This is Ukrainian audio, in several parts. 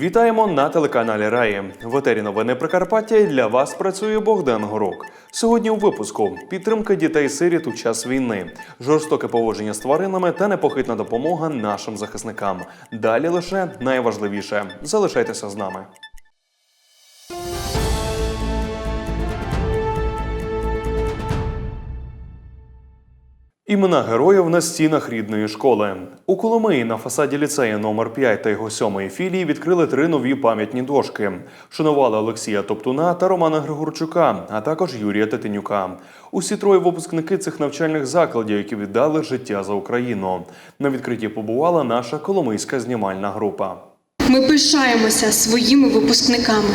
Вітаємо на телеканалі Раї. В етері новини Прикарпаття для вас працює Богдан Горок. Сьогодні у випуску підтримка дітей сиріт у час війни, жорстоке поводження з тваринами та непохитна допомога нашим захисникам. Далі лише найважливіше. Залишайтеся з нами. Імена героїв на стінах рідної школи. У Коломиї на фасаді ліцею номер 5 та його сьомої філії відкрили три нові пам'ятні дошки. Шанували Олексія Топтуна та Романа Григорчука, а також Юрія Тетенюка. Усі троє випускники цих навчальних закладів, які віддали життя за Україну. На відкритті побувала наша коломийська знімальна група. Ми пишаємося своїми випускниками.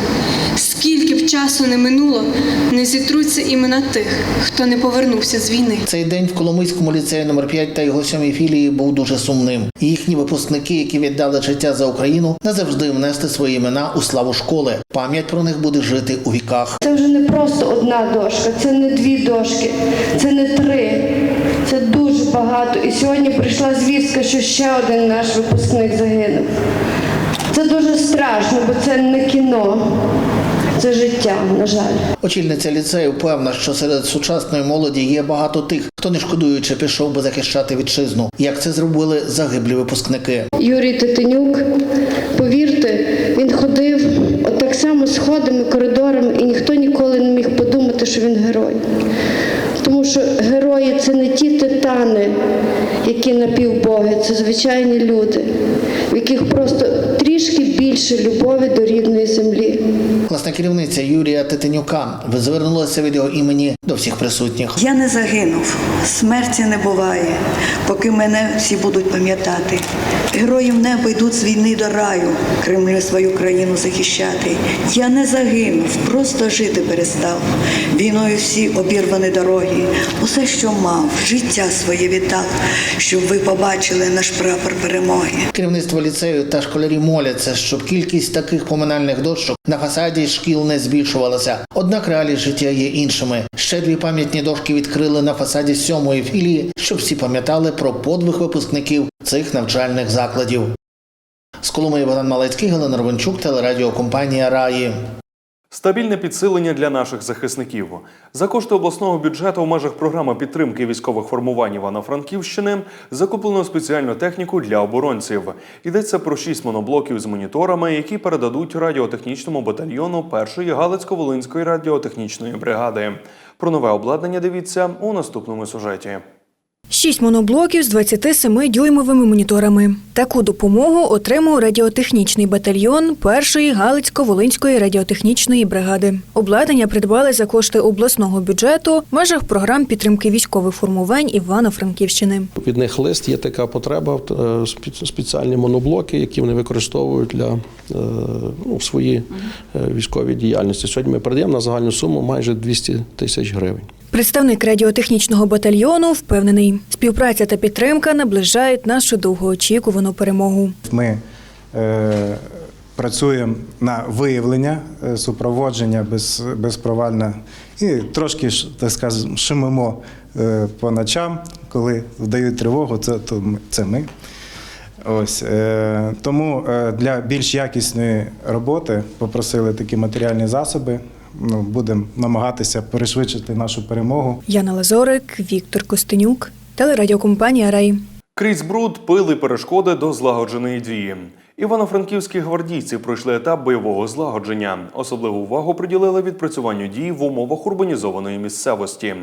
Скільки часу не минуло, не зітруться імена тих, хто не повернувся з війни. Цей день в Коломийському ліцеї номер 5 та його сьомій філії був дуже сумним. Їхні випускники, які віддали життя за Україну, назавжди внести свої імена у славу школи. Пам'ять про них буде жити у віках. Це вже не просто одна дошка, це не дві дошки, це не три. Це дуже багато. І сьогодні прийшла звістка, що ще один наш випускник загинув. Це дуже страшно, бо це не кіно, це життя, на жаль. Очільниця ліцею певна, що серед сучасної молоді є багато тих, хто не шкодуючи пішов би захищати вітчизну, як це зробили загиблі випускники. Юрій Титинюк, повірте, він ходив отак само сходами, коридорами, і ніхто ніколи не міг подумати, що він герой. Що герої це не ті титани, які напівбоги, це звичайні люди, в яких просто трішки більше любові до рідної землі. Класна керівниця Юрія Титинюка звернулася від його імені до всіх присутніх. Я не загинув, смерті не буває, поки мене всі будуть пам'ятати. Герої в небо йдуть з війни до раю, Кремлю свою країну захищати. Я не загинув, просто жити перестав. Війною всі обірвані дороги. Усе, що мав, життя своє віддав, щоб ви побачили наш прапор перемоги. Керівництво ліцею та школярі моляться, щоб кількість таких поминальних дошок на фасаді шкіл не збільшувалася. Однак реалії життя є іншими. Ще дві пам'ятні дошки відкрили на фасаді сьомої філії, щоб всі пам'ятали про подвиг випускників цих навчальних закладів. З Коломиї Богдан Малецький, Галина Ровенчук, телерадіокомпанія Раї. Стабільне підсилення для наших захисників за кошти обласного бюджету в межах програми підтримки військових формувань Івано-Франківщини закуплено спеціальну техніку для оборонців. Йдеться про шість моноблоків з моніторами, які передадуть радіотехнічному батальйону першої Галицько-Волинської радіотехнічної бригади. Про нове обладнання дивіться у наступному сюжеті. Шість моноблоків з 27-дюймовими моніторами. Таку допомогу отримав радіотехнічний батальйон першої Галицько-Волинської радіотехнічної бригади. Обладнання придбали за кошти обласного бюджету в межах програм підтримки військових формувань Івано-Франківщини. Від них лист є така потреба, е, спеціальні моноблоки, які вони використовують для е, ну, своїй е, військовій діяльності. Сьогодні ми передаємо на загальну суму майже 200 тисяч гривень. Представник радіотехнічного батальйону впевнений, співпраця та підтримка наближають нашу довгоочікувану перемогу. Ми е, працюємо на виявлення, е, супроводження без, безпровальне і трошки так скажемо, шимимо е, по ночам, коли вдають тривогу, це, то це ми. Ось, е, тому е, для більш якісної роботи попросили такі матеріальні засоби. Ну, будемо намагатися перешвидшити нашу перемогу. Яна Лазорик, Віктор Костенюк, телерадіокомпанія Рай. Крізь бруд, пили перешкоди до злагодженої дії. Івано-франківські гвардійці пройшли етап бойового злагодження. Особливу увагу приділили відпрацюванню дій в умовах урбанізованої місцевості.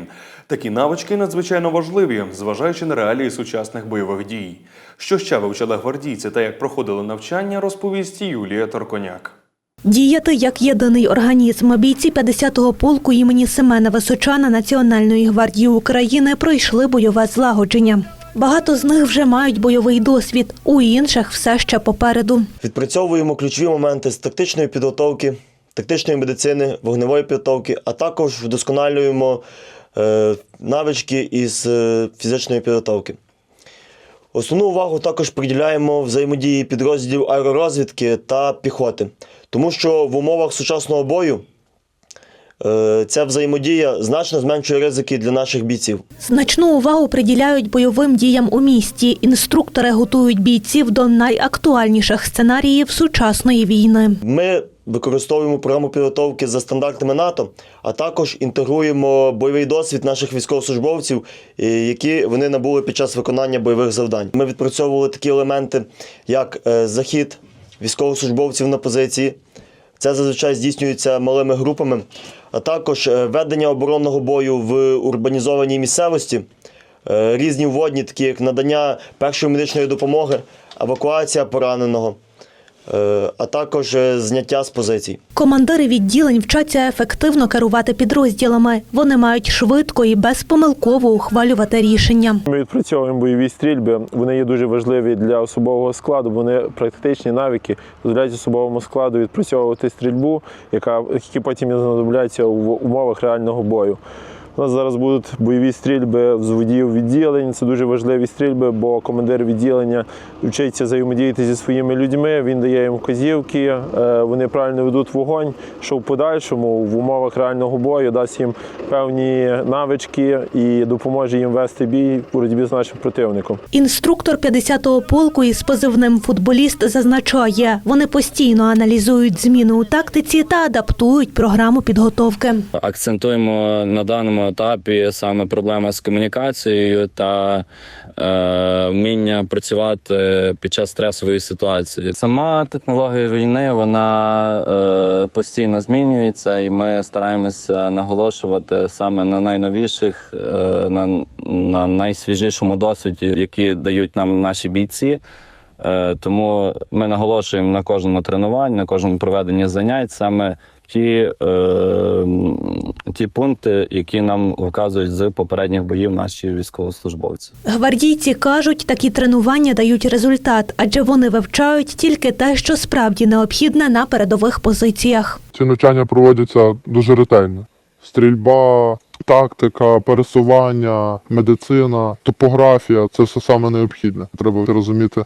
Такі навички надзвичайно важливі, зважаючи на реалії сучасних бойових дій. Що ще вивчали гвардійці та як проходили навчання, розповість Юлія Торконяк. Діяти як єдиний організм. Бійці 50-го полку імені Семена Височана Національної гвардії України пройшли бойове злагодження. Багато з них вже мають бойовий досвід, у інших все ще попереду. Відпрацьовуємо ключові моменти з тактичної підготовки, тактичної медицини, вогневої підготовки, а також вдосконалюємо е, навички із е, фізичної підготовки. Основну увагу також приділяємо взаємодії підрозділів аеророзвідки та піхоти, тому що в умовах сучасного бою е, ця взаємодія значно зменшує ризики для наших бійців. Значну увагу приділяють бойовим діям у місті. Інструктори готують бійців до найактуальніших сценаріїв сучасної війни. Ми використовуємо програму підготовки за стандартами НАТО, а також інтегруємо бойовий досвід наших військовослужбовців, е, які вони набули під час виконання бойових завдань. Ми відпрацьовували такі елементи, як е, захід військовослужбовців на позиції. Це зазвичай здійснюється малими групами, а також е, ведення оборонного бою в урбанізованій місцевості, е, різні вводні, такі як надання першої медичної допомоги, евакуація пораненого, а також е, зняття з позицій. Командири відділень вчаться ефективно керувати підрозділами. Вони мають швидко і безпомилково ухвалювати рішення. Ми відпрацьовуємо бойові стрільби. Вони є дуже важливі для особового складу. Вони практичні навики дозволяють особовому складу відпрацьовувати стрільбу, яка які потім знадобляться в умовах реального бою. У нас зараз будуть бойові стрільби взводів відділень. Це дуже важливі стрільби, бо командир відділення вчиться взаємодіяти зі своїми людьми. Він дає їм вказівки, е, вони правильно ведуть вогонь, що в подальшому в умовах реального бою дасть їм певні навички і допоможе їм вести бій в боротьбі з нашим противником. Інструктор 50-го полку із позивним футболіст зазначає, вони постійно аналізують зміни у тактиці та адаптують програму підготовки. Акцентуємо на даному етапі саме проблеми з комунікацією та е, вміння працювати під час стресової ситуації. Сама технологія війни вона е, постійно змінюється, і ми стараємося наголошувати саме на найновіших, е, на, на найсвіжішому досвіді, які дають нам наші бійці. Е, Тому ми наголошуємо на кожному тренуванні, на кожному проведенні занять саме ті, е, ті пункти, які нам вказують з попередніх боїв наші військовослужбовці. Гвардійці кажуть, такі тренування дають результат, адже вони вивчають тільки те, що справді необхідне на передових позиціях. Ці навчання проводяться дуже ретельно. Стрільба, тактика, пересування, медицина, топографія це все саме необхідне. Треба розуміти,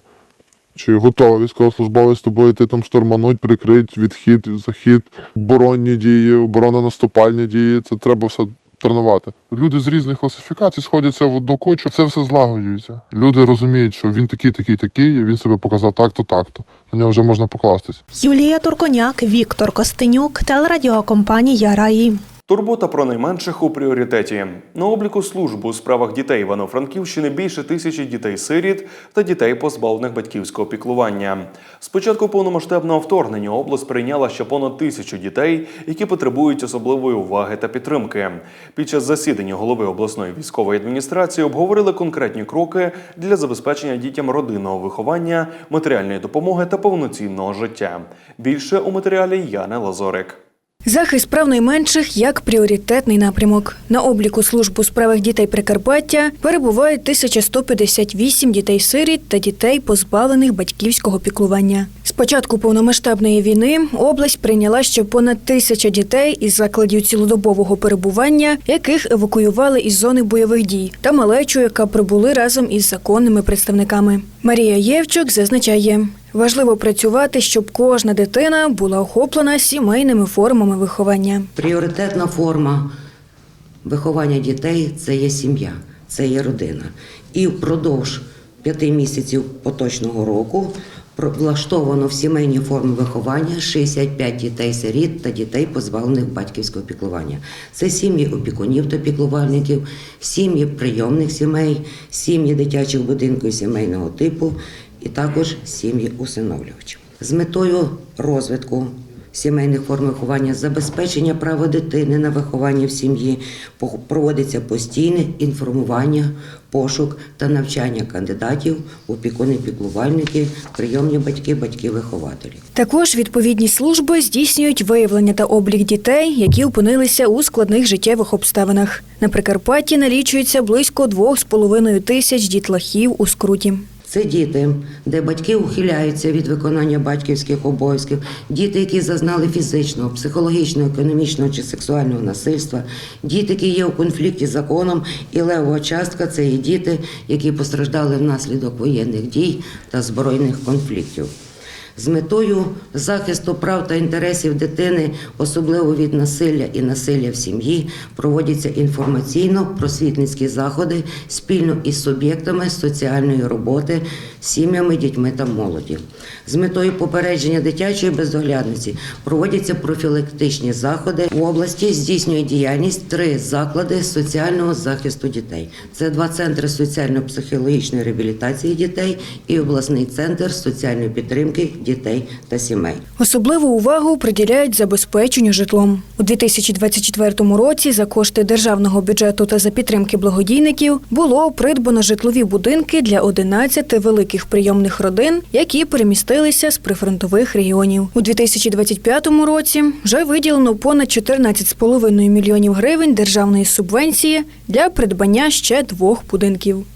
чи готовий військовослужбовець з тобою йти там штурмануть, прикрить, відхід, захід, оборонні дії, оборонно-наступальні дії. Це треба все тренувати. Люди з різних класифікацій сходяться в одну кучу, це все злагоджується. Люди розуміють, що він такий, такий, такий, і він себе показав так-то, так-то. На нього вже можна покластись. Юлія Турконяк, Віктор Костенюк, телерадіокомпанія Раї. Турбота про найменших у пріоритеті. На обліку служб у справах дітей Івано-Франківщини більше тисячі дітей-сиріт та дітей, позбавлених батьківського піклування. З початку повномасштабного вторгнення область прийняла ще понад тисячу дітей, які потребують особливої уваги та підтримки. Під час засідання голови обласної військової адміністрації обговорили конкретні кроки для забезпечення дітям родинного виховання, матеріальної допомоги та повноцінного життя. Більше у матеріалі Яни Лазорик. Захист прав найменших як пріоритетний напрямок. На обліку служб у справах дітей Прикарпаття перебувають 1158 дітей-сиріт та дітей, позбавлених батьківського піклування. З початку повномасштабної війни область прийняла ще понад тисяча дітей із закладів цілодобового перебування, яких евакуювали із зони бойових дій, та малечу, яка прибули разом із законними представниками. Марія Євчук зазначає. Важливо працювати, щоб кожна дитина була охоплена сімейними формами виховання. Пріоритетна форма виховання дітей це є сім'я, це є родина. І впродовж п'яти місяців поточного року влаштовано в сімейні форми виховання 65 дітей-сиріт та дітей, позбавлених батьківського піклування. Це сім'ї опікунів та піклувальників, сім'ї прийомних сімей, сім'ї дитячих будинків сімейного типу і також сім'ї усиновлювачів. З метою розвитку сімейних форм виховання, забезпечення права дитини на виховання в сім'ї, проводиться постійне інформування, пошук та навчання кандидатів, опікуни, піклувальники, прийомні батьки, батьки-вихователі. Також відповідні служби здійснюють виявлення та облік дітей, які опинилися у складних життєвих обставинах. На Прикарпатті налічується близько 2,5 тисяч дітлахів у скруті. Це діти, де батьки ухиляються від виконання батьківських обов'язків, діти, які зазнали фізичного, психологічного, економічного чи сексуального насильства, діти, які є у конфлікті з законом, і левова частка це є діти, які постраждали внаслідок воєнних дій та збройних конфліктів. З метою захисту прав та інтересів дитини, особливо від насилля і насилля в сім'ї, проводяться інформаційно-просвітницькі заходи спільно із суб'єктами соціальної роботи, сім'ями, дітьми та молоді. З метою попередження дитячої бездоглядності проводяться профілактичні заходи в області. Здійснює діяльність три заклади соціального захисту дітей. Це два центри соціально-психологічної реабілітації дітей і обласний центр соціальної підтримки дітей та сімей. Особливу увагу приділяють забезпеченню житлом. У 2024 році за кошти державного бюджету та за підтримки благодійників було придбано житлові будинки для 11 великих прийомних родин, які перемістилися з прифронтових регіонів. У 2025 році вже виділено понад 14,5 мільйонів гривень державної субвенції для придбання ще двох будинків.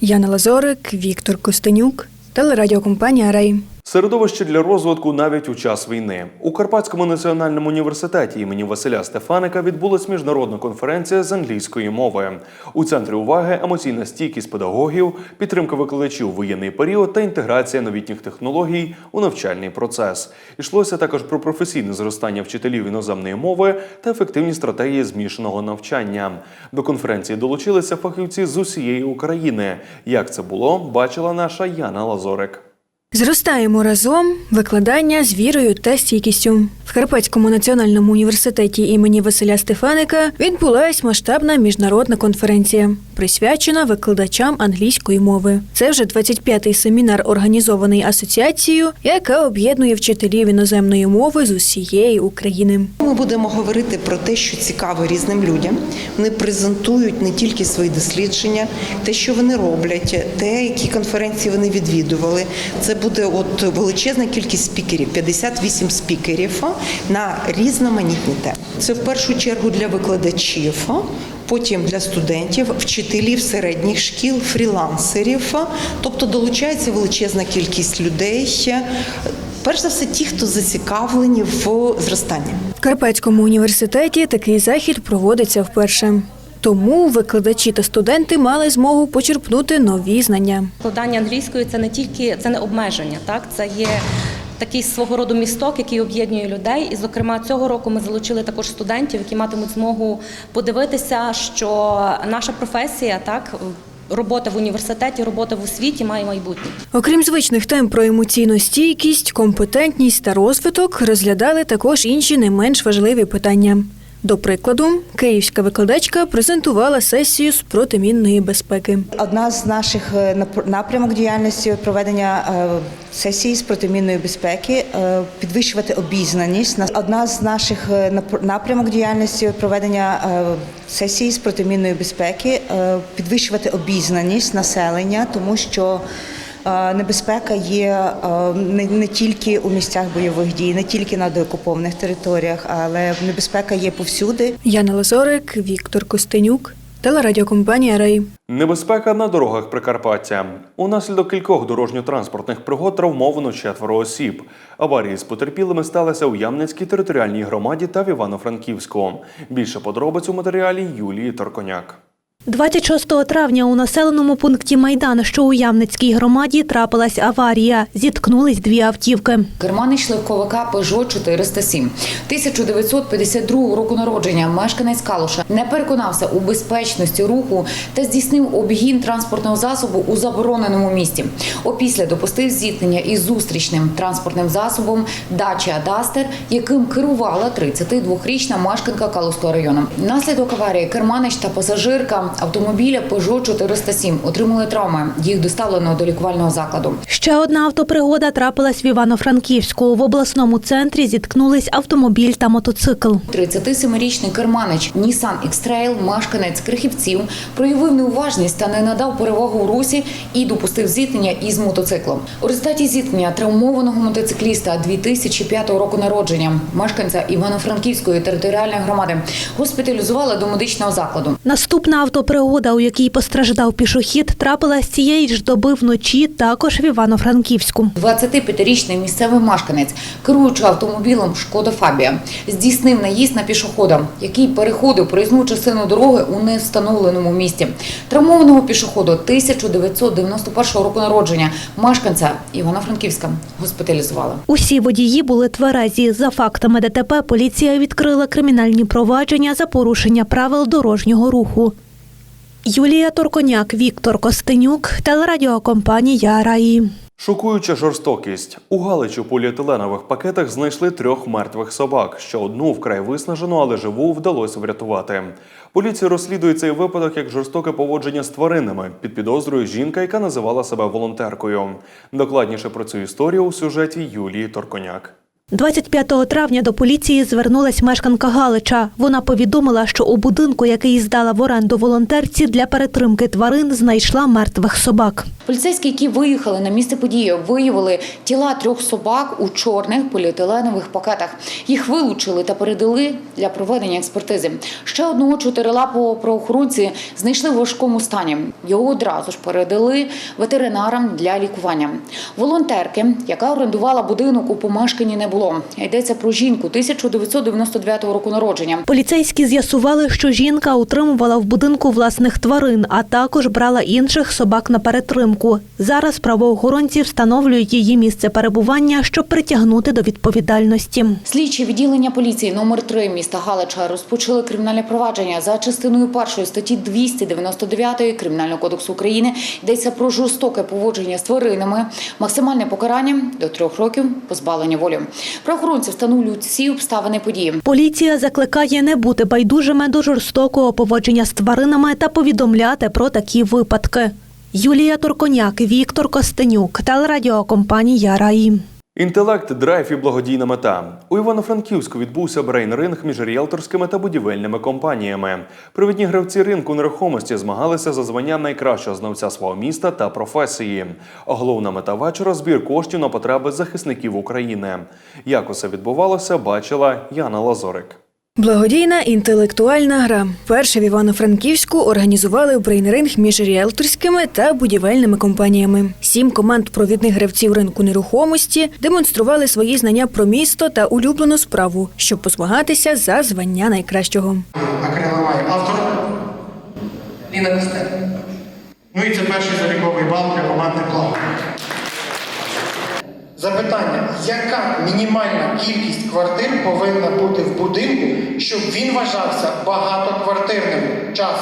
Яна Лазорик, Віктор Костенюк, телерадіокомпанія Рей. Середовище для розвитку навіть у час війни у Карпатському національному університеті імені Василя Стефаника відбулась міжнародна конференція з англійської мови. У центрі уваги емоційна стійкість педагогів, підтримка викладачів у воєнний період та інтеграція новітніх технологій у навчальний процес. Ішлося також про професійне зростання вчителів іноземної мови та ефективні стратегії змішаного навчання. До конференції долучилися фахівці з усієї України. Як це було, бачила наша Яна Лазорик. Зростаємо разом викладання з вірою та стійкістю. В Карпатському національному університеті імені Василя Стефаника відбулась масштабна міжнародна конференція, присвячена викладачам англійської мови. Це вже 25-й семінар, організований асоціацією, яка об'єднує вчителів іноземної мови з усієї України. Ми будемо говорити про те, що цікаво різним людям. Вони презентують не тільки свої дослідження, те, що вони роблять, те, які конференції вони відвідували. Це буде от величезна кількість спікерів, 58 спікерів на різноманітні теми. Це в першу чергу для викладачів. Потім для студентів, вчителів середніх шкіл, фрілансерів, тобто долучається величезна кількість людей. Перш за все, ті, хто зацікавлені в зростанні. В Карпатському університеті такий захід проводиться вперше. Тому викладачі та студенти мали змогу почерпнути нові знання. Викладання англійської це не тільки це не обмеження, так це є такий свого роду місток, який об'єднує людей. І, зокрема, цього року ми залучили також студентів, які матимуть змогу подивитися, що наша професія так. Робота в університеті, робота в освіті має майбутнє. Окрім звичних тем про емоційну стійкість, компетентність та розвиток, розглядали також інші не менш важливі питання. До прикладу, київська викладачка презентувала сесію з протимінної безпеки. Одна з наших е, напрямок діяльності проведення е, сесії з протимінної безпеки, е, підвищувати обізнаність. На- Одна з наших напрямок діяльності проведення сесії з протимінної безпеки, підвищувати обізнаність населення, тому що Небезпека є е, не, не тільки у місцях бойових дій, не тільки на деокупованих територіях, але небезпека є повсюди. Яна Лазорик, Віктор Костенюк, телерадіокомпанія Рей. Небезпека на дорогах Прикарпаття. Унаслідок кількох дорожньо-транспортних пригод травмовано четверо осіб. Аварії з потерпілими сталися у Ямницькій територіальній громаді та в Івано-Франківську. Більше подробиць у матеріалі Юлії Торконяк. 26 травня у населеному пункті Майдан, що у Ямницькій громаді, трапилась аварія. Зіткнулись дві автівки. Керманич легковика Peugeot 407 1952 року народження. Мешканець Калуша не переконався у безпечності руху та здійснив обгін транспортного засобу у забороненому місті. Опісля допустив зіткнення із зустрічним транспортним засобом Dacia Duster, яким керувала 32-річна мешканка Калуського району. Наслідок аварії керманич та пасажирка автомобіля Peugeot 407 отримали травми. Їх доставлено до лікувального закладу. Ще одна автопригода трапилась в Івано-Франківську. В обласному центрі зіткнулись автомобіль та мотоцикл. 37-річний керманич Nissan X-Trail, мешканець Крихівців, проявив неуважність та не надав перевагу у русі і допустив зіткнення із мотоциклом. У результаті зіткнення травмованого мотоцикліста 2005 року народження, мешканця Івано-Франківської територіальної громади, госпіталізували до медичного закладу. Наступна автопригода Автопригода, у якій постраждав пішохід, трапилась цієї ж доби вночі також в Івано-Франківську. 25-річний місцевий мешканець, керуючи автомобілем Шкода Фабія, здійснив наїзд на пішохода, який переходив проїзну частину дороги у невстановленому місці. Травмованого пішоходу 1991 року народження мешканця Івано-Франківська госпіталізували. Усі водії були тверезі. За фактами ДТП поліція відкрила кримінальні провадження за порушення правил дорожнього руху. Юлія Торконяк, Віктор Костенюк, телерадіокомпанія Раї. Шокуюча жорстокість. У Галичі у поліетиленових пакетах знайшли трьох мертвих собак. Ще одну вкрай виснажену, але живу вдалося врятувати. Поліція розслідує цей випадок як жорстоке поводження з тваринами. Під підозрою жінка, яка називала себе волонтеркою. Докладніше про цю історію у сюжеті Юлії Торконяк. 25 травня до поліції звернулась мешканка Галича. Вона повідомила, що у будинку, який здала в оренду волонтерці для перетримки тварин, знайшла мертвих собак. Поліцейські, які виїхали на місце події, виявили тіла трьох собак у чорних поліетиленових пакетах. Їх вилучили та передали для проведення експертизи. Ще одного чотирилапого правоохоронці знайшли в важкому стані. Його одразу ж передали ветеринарам для лікування. Волонтерки, яка орендувала будинок у помешканні, не було. Йдеться про жінку 1999 року народження. Поліцейські з'ясували, що жінка утримувала в будинку власних тварин, а також брала інших собак на перетримку. Зараз правоохоронці встановлюють її місце перебування, щоб притягнути до відповідальності. Слідчі відділення поліції номер 3 міста Галича розпочали кримінальне провадження за частиною першої статті 299 Кримінального кодексу України. Йдеться про жорстоке поводження з тваринами, максимальне покарання до трьох років позбавлення волі. Правоохоронці встановлюють всі обставини події. Поліція закликає не бути байдужими до жорстокого поводження з тваринами та повідомляти про такі випадки. Юлія Турконяк, Віктор Костенюк, телерадіокомпанія Раї. Інтелект, драйв і благодійна мета. У Івано-Франківську відбувся брейн-ринг між ріелторськими та будівельними компаніями. Привідні гравці ринку нерухомості змагалися за звання найкращого знавця свого міста та професії. Головна мета вечора збір коштів на потреби захисників України. Як усе відбувалося, бачила Яна Лазорик. Благодійна інтелектуальна гра. Перше в Івано-Франківську організували брейнринг між ріелторськими та будівельними компаніями. Сім команд провідних гравців ринку нерухомості демонстрували свої знання про місто та улюблену справу, щоб позмагатися за звання найкращого. Акриломай автор Ліна Костель. Ну і це перший заліковий бал для команди Благо. Запитання: яка мінімальна кількість квартир повинна бути в будинку, щоб він вважався багатоквартирним? Час.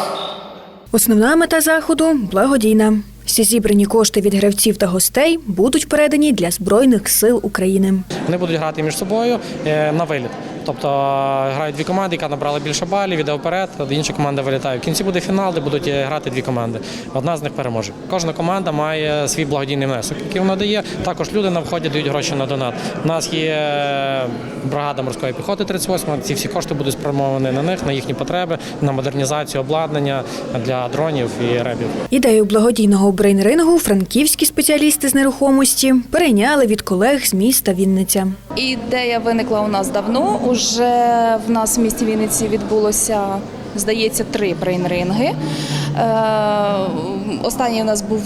Основна мета заходу благодійна. Всі зібрані кошти від гравців та гостей будуть передані для збройних сил України. Вони будуть грати між собою е, на виліт. Тобто е, грають дві команди, яка набрала більше балів, іде вперед, інша команда вилітає. В кінці буде фінал, де будуть е, грати дві команди. Одна з них переможе. Кожна команда має свій благодійний внесок, який вона дає. Також люди на вході дають гроші на донат. У нас є бригада морської піхоти 38 Ці всі кошти будуть спрямовані на них, на їхні потреби, на модернізацію обладнання для дронів і ребів. Ідею благодійного брейн-рингу франківські спеціалісти з нерухомості перейняли від колег з міста Вінниця. Ідея виникла у нас давно. Уже в нас в місті Вінниці відбулося, здається, три брейн-ринги. Е, Останній у нас був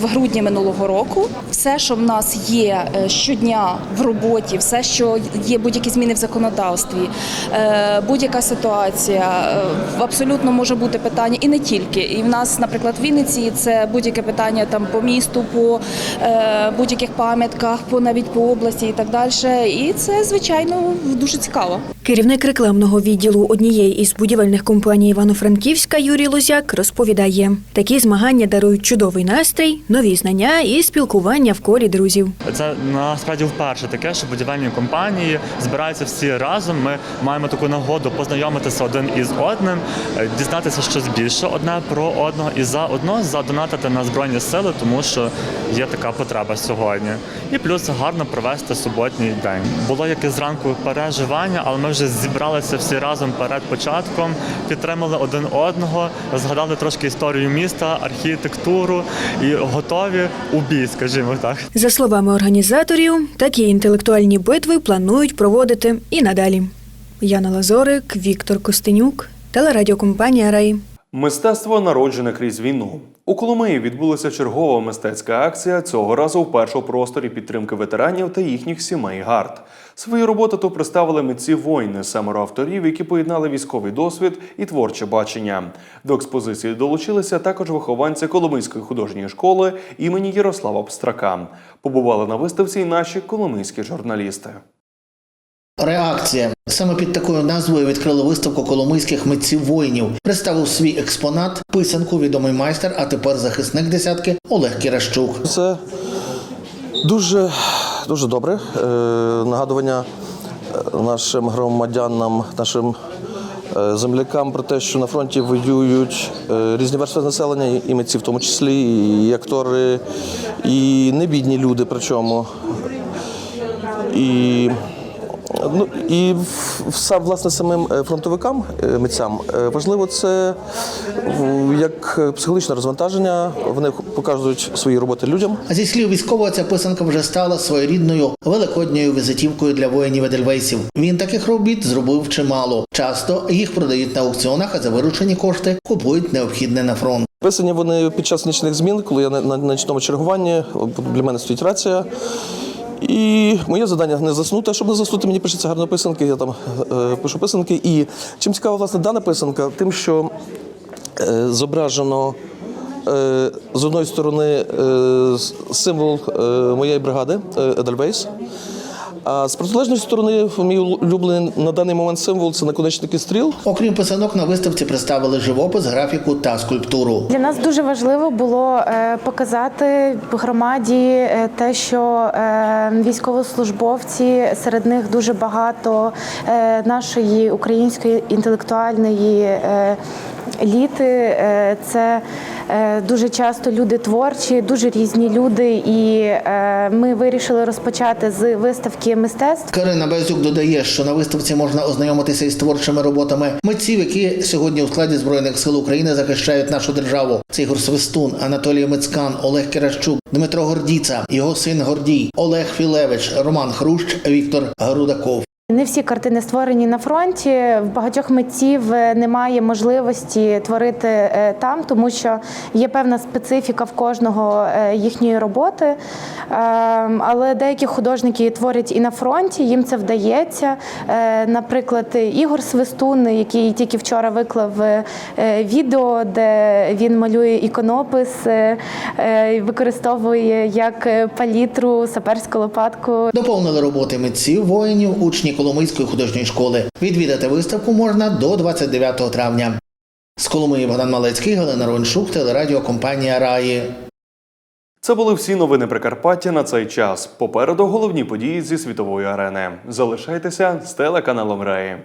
в грудні минулого року. Все, що в нас є е, щодня в роботі, все, що є будь-які зміни в законодавстві, е, будь-яка ситуація, е, абсолютно може бути питання і не тільки. І в нас, наприклад, в Вінниці це будь-яке питання там по місту, по е, будь-яких пам'ятках, по навіть по області і так далі. І це звичайно дуже цікаво. Керівник рекламного відділу однієї із будівельних компаній Івано-Франківська Юрій Лозяк розповідає: такі змагання дарують чудовий настрій, нові знання і спілкування в колі друзів. Це насправді вперше таке, що будівельні компанії збираються всі разом. Ми маємо таку нагоду познайомитися один із одним, е, дізнатися щось більше одне про одного і заодно задонатити на збройні сили, тому що є така потреба сьогодні. І плюс гарно провести суботній день. Було якесь зранку переживання, але ми вже зібралися всі разом перед початком, підтримали один одного, згадали трошки історію міста, архітектуру і готові у бій, скажімо так. За словами організаторів, такі інтелектуальні битви планують проводити і надалі. Яна Лазорик, Віктор Костенюк, телерадіокомпанія Рай. Мистецтво народжене крізь війну. У Коломиї відбулася чергова мистецька акція цього разу вперше у просторі підтримки ветеранів та їхніх сімей гард. Свої роботи тут представили митці воїни, семеро авторів, які поєднали військовий досвід і творче бачення. До експозиції долучилися також вихованці Коломийської художньої школи імені Ярослава Пстрака. Побували на виставці й наші коломийські журналісти. Реакція саме під такою назвою відкрили виставку коломийських митців воїнів. Представив свій експонат писанку відомий майстер, а тепер захисник десятки Олег Кіращук. Це дуже, дуже добре. Е, нагадування е, нашим громадянам, нашим е, землякам про те, що на фронті воюють різні верстви населення, і митці в тому числі, і актори, і небідні люди, причому. І Ну і в- власне самим е, фронтовикам, е, митцям е, важливо це як психологічне розвантаження. Вони показують свої роботи людям. А зі слів військового, ця писанка вже стала своєрідною великодньою візитівкою для воїнів Едельвейсів. Він таких робіт зробив чимало. Часто їх продають на аукціонах, а за виручені кошти купують необхідне на фронт. Писані вони під час нічних змін, коли я на нічному чергуванні, для мене стоїть рація. І моє завдання не заснути. А щоб не заснути, мені пишеться гарно писанки. Я там е, пишу писанки. І чим цікава власне дана писанка, тим, що е, зображено е, з одної сторони е, символ е, моєї бригади Едельвейс. А з протилежної сторони, мій улюблений на даний момент символ це наконечники стріл. Окрім писанок, на виставці представили живопис, графіку та скульптуру. Для нас дуже важливо було е, показати громаді е, те, що е, військовослужбовці серед них дуже багато нашої української інтелектуальної еліти. Це дуже часто люди творчі, дуже різні люди, і е, ми вирішили розпочати з виставки мистецтв. Карина Безюк додає, що на виставці можна ознайомитися із творчими роботами митців, які сьогодні у складі збройних сил України захищають нашу державу. Це Ігор Свистун, Анатолій Мицкан, Олег Кіращук, Дмитро Гордіца, його син Гордій, Олег Філевич, Роман Хрущ, Віктор Грудаков. Не всі картини створені на фронті. В багатьох митців е, немає можливості творити е, там, тому що є певна специфіка в кожного е, їхньої роботи. Е, Але деякі художники творять і на фронті, їм це вдається. Наприклад, Ігор Свистун, який тільки вчора виклав відео, де він малює іконопис, використовує як палітру, саперську лопатку. Доповнили роботи митців воїнів, Коломийської художньої школи. Відвідати виставку можна до 29 травня. З Коломиї Богдан Малецький, Галина Рончук, телерадіокомпанія Раї. Це були всі новини Прикарпаття на цей час. Попереду головні події зі світової арени. Залишайтеся з телеканалом Раї.